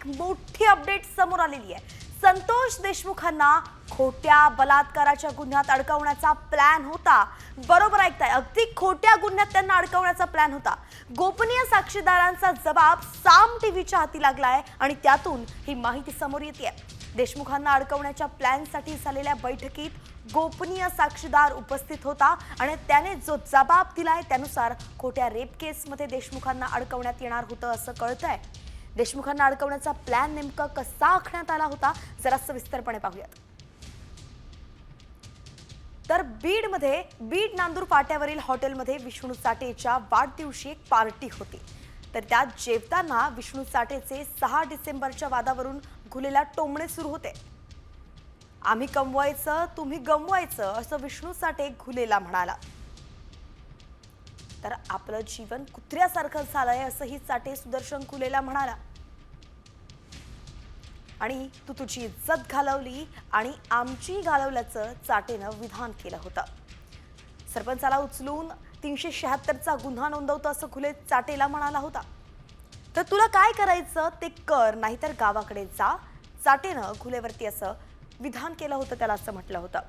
एक मोठी अपडेट समोर आलेली आहे. संतोष देशमुखांना खोट्या बलात्काराच्या गुन्ह्यात अडकवण्याचा प्लॅन होता. बरोबर ऐकताय अगदी खोट्या गुन्ह्यात त्यांना अडकवण्याचा प्लॅन होता. गोपनीय साक्षीदारांचा जबाब साम टीव्हीच्या हाती लागलाय आणि त्यातून ही माहिती समोर येते देशमुखांना अडकवण्याच्या प्लॅनसाठी झालेल्या बैठकीत गोपनीय साक्षीदार उपस्थित होता आणि त्याने जो जबाब दिलाय त्यानुसार खोट्या रेप केसमध्ये देशमुखांना अडकवण्यात येणार होतं असं कळतंय. देशमुखांना अडकवण्याचा प्लॅन नेमका कसा आखण्यात आला होता जरा सविस्तरपणे पाहूयात. तर बीडमध्ये बीड नांदूर फाट्यावरील हॉटेलमध्ये विष्णू साठेच्या वाढदिवशी एक पार्टी होती. तर त्यात जेवताना विष्णू साठेचे सहा डिसेंबरच्या वादावरून घुलेला टोमणे सुरू होते. आम्ही कमवायचं तुम्ही गमवायचं असं विष्णू साठे घुलेला म्हणाला. तर आपलं जीवन कुत्र्यासारखं झालंय असंही चाटे सुदर्शन खुलेला म्हणाला. आणि तू तुझी इज्जत घालवली आणि आमची घालवल्याचं चाटेनं विधान केलं होतं. सरपंचाला उचलून तीनशे शहात्तरचा गुन्हा नोंदवतो असं खुले चाटेला म्हणाला होता. तर तुला काय करायचं ते कर नाहीतर गावाकडे जा. चाटेनं खुलेवरती असं विधान केलं होतं त्याला असं म्हटलं होतं.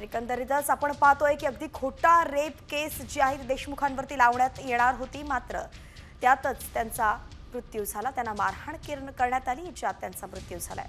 तर एकंदरीतच आपण पाहतोय की अगदी खोटा रेप केस जी आहे ती देशमुखांवरती लावण्यात येणार होती. मात्र त्यातच त्यांचा मृत्यू झाला. त्यांना मारहाण करण्यात आली. ज्यात त्यांचा मृत्यू झालाय.